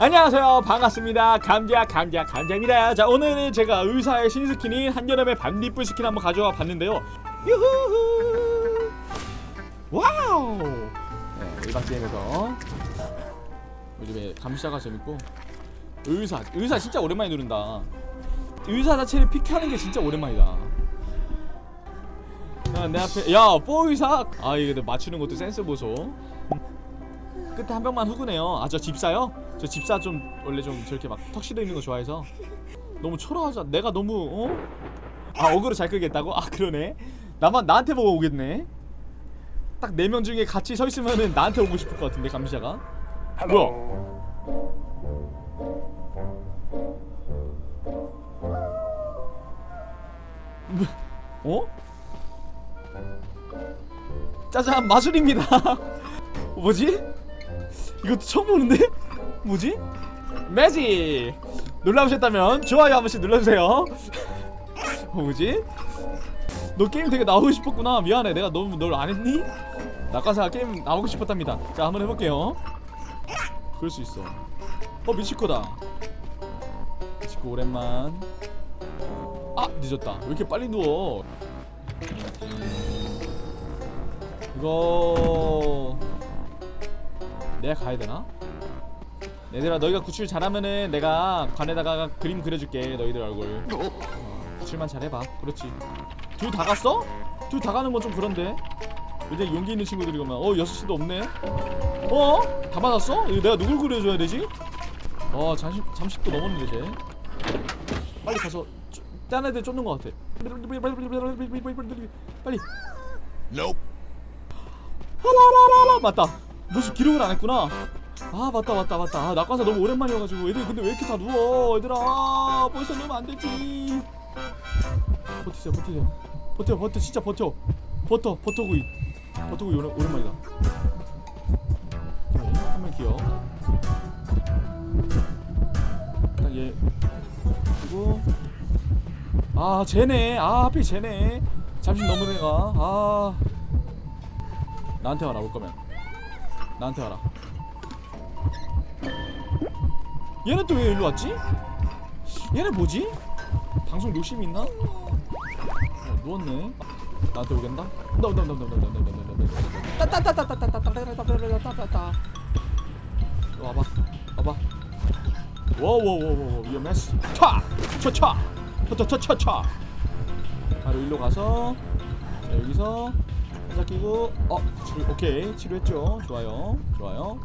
안녕하세요. 반갑습니다. 감자 감자 감자입니다. 자 오늘은 제가 의사의 신스킨인 한여름의 반딧불 스킨 한번 가져와 봤는데요. 유후! 와우! 네, 일반 게임에서 요즘에 감시자가 재밌고. 의사 의사 진짜 오랜만에 누른다. 의사 자체를 픽하는 게 진짜 오랜만이다. 야, 내 앞에 야 뽀의사! 아 이거 맞추는 것도 센스 보소. 끝에 한 병만 후구네요. 아 저 집사요? 저 집사 좀 원래 좀 저렇게 막 턱시도 입는 거 좋아해서 너무 초라하자. 내가 너무 어? 아 어그로 잘 끄겠다고? 아 그러네. 나만 나한테 보고 오겠네. 딱 네 명 중에 같이 서 있으면은 나한테 오고 싶을 것 같은데 감시자가. 뭐야? 어? 짜잔 마술입니다. 뭐지? 이것도 처음 보는데? 뭐지? 매직! 놀라우셨다면 좋아요 한 번씩 눌러주세요 어, 뭐지? 너 게임 되게 나오고 싶었구나 미안해 내가 너무 널 안했니? 낙하사 게임 나오고 싶었답니다 자 한번 해볼게요 그럴 수 있어 어 미치코다 미치코 오랜만 아 늦었다 왜 이렇게 빨리 누워 이거 내가 가야 되나? 얘들아 너희가 구출 잘하면은 내가 관에다가 그림 그려줄게 너희들 얼굴 어, 구출만 잘해봐 그렇지 둘 다 갔어? 둘 다 가는 건 좀 그런데 이제 용기 있는 친구들이구만 어 6시도 없네 어? 다 받았어? 내가 누굴 그려줘야 되지? 어 잠시, 잠식도 넘었는데 쟤 빨리 가서 쪼, 딴 애들 쫓는 것 같아 빨리 하라라라라 맞다 무슨 기록을 안 했구나 아 맞다 맞다 맞다. 아 낙하사 너무 오랜만이어가지고 애들 근데 왜 이렇게 다 누워? 얘들아 아, 벌써 누우면 안 되지. 버티자 버티자 버텨 버텨 진짜 버텨. 버텨 버텨구이. 버텨구이 오랜, 오랜만이다. 한명 기어. 일단 얘 그리고 아 쟤네. 아 하필 쟤네. 잠시 넘은 애가. 아. 나한테 와라 올 거면. 나한테 와라 얘는 또 왜 일로 왔지? 얘는 뭐지? 방송 욕심 있나? 어, 누웠네 나한테 오겠나? 온다 온다 온다 온다 온다 온다 온다 온다 따따따따따따따따따따따따따따따 와봐 와봐 워워워워 위험했어 차! 차차! 차차차차차 바로 일로 가서 자 여기서 살짝 끼고 어 치료 오케이 치료했죠 좋아요 좋아요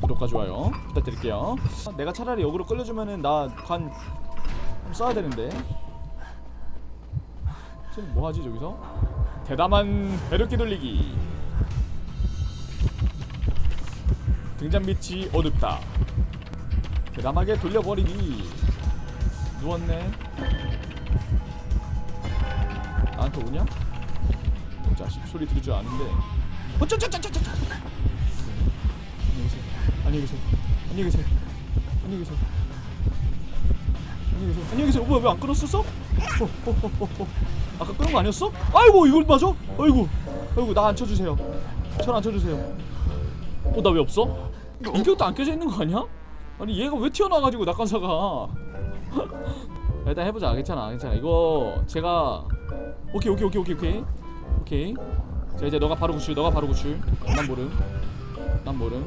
구독과 좋아요 부탁드릴게요. 내가 차라리 역으로 끌려주면은 나관 써야 되는데. 지금 뭐하지 저기서? 대담한 배력기 돌리기. 등잔 밑이 어둡다. 대담하게 돌려버리기. 누웠네. 나한테 오냐? 이 자식 소리 들을 줄 아는데. 어쩌쩌쩌쩌쩌 안녕히 계세요. 안녕히 계세요. 안녕히 계세요. 안녕히 계세요. 안녕히 계세요. 뭐야 왜안 끊었었어? 어, 어, 어, 어, 어. 아까 끊은 거 아니었어? 아이고 이걸 맞아? 아이고 아이고 나안 쳐주세요. 전안 쳐주세요. 어 나 왜 없어? 인격도 안 껴져 있는 거 아니야? 아니 얘가 왜 튀어나와가지고 낙관사가? 일단 해보자. 괜찮아 괜찮아. 이거 제가 오케이 오케이 오케이 오케이 오케이. 오케이. 자 이제 너가 바로 구출 너가 바로 구출. 난 모름. 난 모름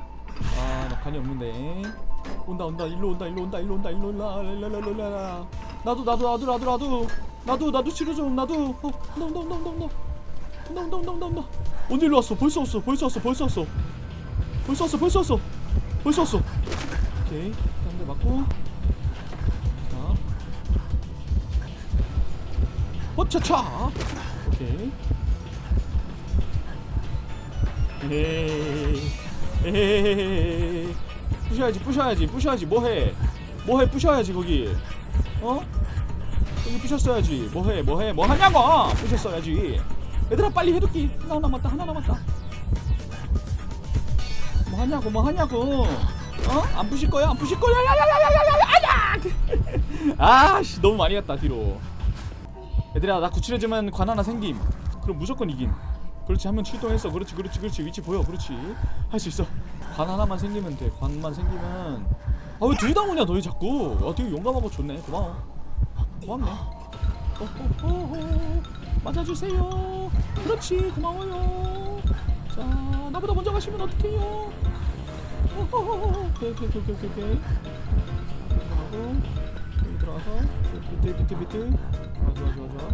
간이 없는데. 온다 온다. 일로 온다 일로 온다 일로 온다 일로 온다 랄랄랄랄라. 나도 나도 나도 나도 나도. 나도 나도 치료 좀 나도. 어 온다 온다 온다 온다 온다. 온다 온다 온다 온다. 언제 일로 왔어. 벌써 왔어. 벌써 왔어. 벌써 왔어. 벌써 왔어. 벌써 왔어. 벌써 왔어. 오케이. 한대 맞고. 자. 어차차. 오케이. 에헤이 부셔야지 부셔야지 부셔야지. 뭐해? 뭐해? 부셔야지 거기. 어? 여기 부셨어야지. 뭐해? 뭐해? 뭐 하냐고! 부셨어야지. 얘들아 빨리 해독기 하나 남았다 하나 남았다. 뭐 하냐고 뭐 하냐고. 어? 안 부실 거야? 안 부실 거야? 야야야야야야야 아씨 너무 많이 갔다 뒤로. 얘들아 나 구출해주면 관 하나 생김. 그럼 무조건 이긴 그렇지 한명 출동했어 그렇지 그렇지 그렇지. 위치 보여. 그렇지. 할 수 있어. 관 하나만 생기면 돼. 관만 생기면. 아 왜 둘 다 오냐 너희 자꾸? 어 되게 용감하고 좋네. 고마워. 고맙네. 호호호호 맞아주세요. 그렇지 고마워요. 자 나보다 먼저 가시면 어떡해요? 호호호호 오케이 오케이 오케이 오케이 들어가고 여기 들어가서. 비트 비트 비트 좋아 좋아 좋아 좋아.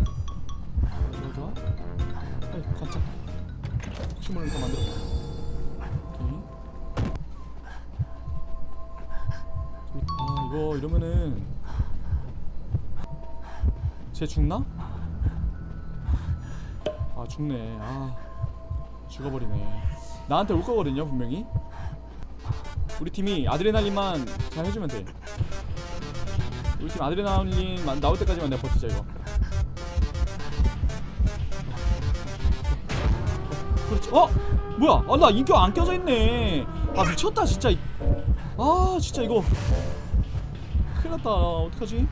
좋아 좋아. 에이 관짝 침을 더 만들어. 아 이거 이러면은 쟤 죽나? 아 죽네. 아 죽어버리네. 나한테 올 거거든요 분명히. 우리 팀이 아드레날린만 잘 해주면 돼. 우리 팀 아드레날린만 나올 때까지만 내가 버티자 이거 그렇지. 어? 뭐야? 아 나 인격 안 껴져 있네. 아 미쳤다 진짜. 이- 아 진짜 이거. 큰일 났다. 어떡하지?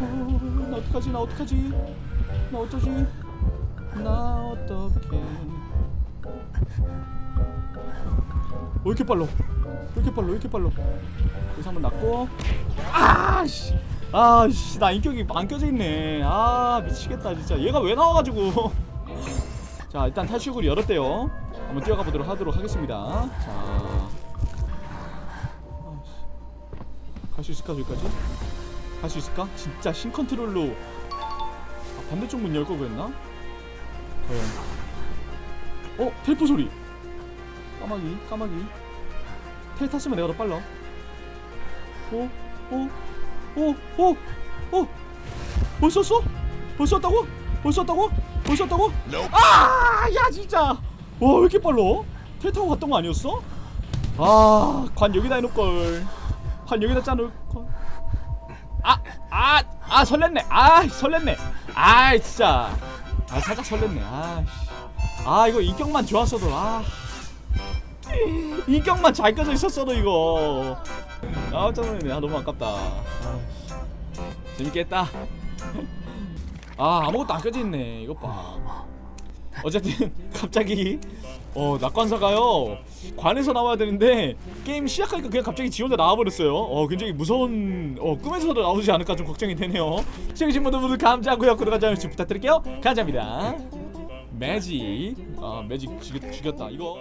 어, 나 어떡하지? 나 어떡하지? 나 어쩌지? 나 어떡해. 왜 이렇게 빨라? 왜 이렇게 빨라? 왜 이렇게 빨라? 여기서 한번 놨고. 아 씨! 아씨 나 인격이 안 껴져 있네. 아 미치겠다 진짜. 얘가 왜 나와가지고 자 일단 탈출구를 열었대요 한번 뛰어가 보도록 하도록 하겠습니다 자 갈 수 있을까 저기까지? 갈 수 있을까? 진짜 신 컨트롤로 아, 반대쪽 문열걸 그랬나? 과연 어? 텔포 소리 까마귀 까마귀 텔 탔으면 내가 더 빨라 어? 어? 어? 어? 어? 벌써 썼어? 벌써 썼다고? 벌써 썼다고? 벌써 썼다고? 아! 야 진짜 와 왜 이렇게 빨라? 텔 타고 갔던 거 아니었어? 아, 관 여기다 해놓을걸. 관 여기다 짜놓을걸. 아, 아, 아, 설렜네. 아, 설렜네. 아, 진짜. 아, 살짝 설렜네. 아, 씨. 아, 이거 인격만 좋았어도, 아. 인격만 잘 껴져 있었어도, 이거. 아, 깜짝놀랐네. 아, 너무 아깝다. 아, 했다. 아, 아무것도 안 껴져 있네. 이것 봐. 어쨌든 갑자기 어 낙관사가요. 관에서 나와야 되는데 게임 시작하니까 그냥 갑자기 지 혼자 나와버렸어요. 어 굉장히 무서운 어 꿈에서도 나오지 않을까 좀 걱정이 되네요. 시청해주신 분들 모두 감사하고요. 구독과 좋아요 좀 부탁드릴게요. 감사합니다. 매직. 아 매직 죽였, 죽였다. 이거